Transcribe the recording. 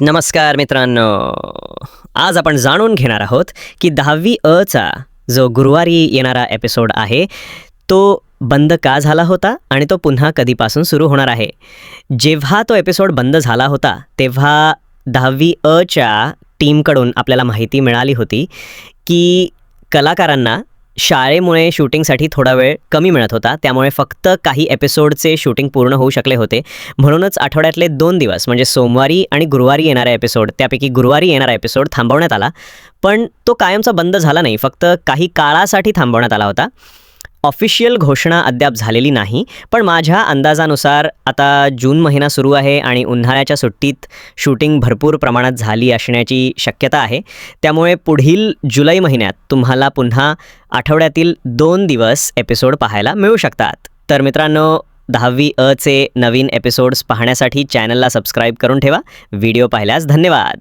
नमस्कार मित्रांनो. आज आपण जाणून घेणार आहोत की दहावी अचा जो गुरुवारी येणारा एपिसोड आहे तो बंद का झाला होता आणि तो पुन्हा कधीपासून सुरू होणार आहे? जेव्हा तो एपिसोड बंद झाला होता तेव्हा दहावी अच्या टीमकडून आपल्याला माहिती मिळाली होती की कलाकारांना शाळेमुळे शूटिंगसाठी थोडा वेळ कमी मिळत होता. त्यामुळे फक्त काही एपिसोडचे शूटिंग पूर्ण होऊ शकले होते. म्हणूनच आठवड्यातले दोन दिवस म्हणजे सोमवारी आणि गुरुवारी येणारा एपिसोड त्यापैकी गुरुवारी येणारा एपिसोड थांबवण्यात आला. पण तो कायमचा बंद झाला नाही. फक्त काही काळासाठी थांबवण्यात आला होता. ऑफिशियल घोषणा अद्याप झालेली नाही पण माझ्या अंदाजानुसार आता जून महिना सुरू आहे आणि उन्हाळ्याच्या सुट्टीत शूटिंग भरपूर प्रमाणात झाली असण्याची शक्यता आहे. त्यामुळे पुढील जुलै महिन्यात तुम्हाला पुन्हा आठवड्यातील दोन दिवस एपिसोड पाहायला मिळू शकतात. तर मित्रांनो दहावी अचे नवीन एपिसोड्स पाहण्यासाठी चॅनलला सबस्क्राईब करून ठेवा. व्हिडिओ पाहिल्यास धन्यवाद!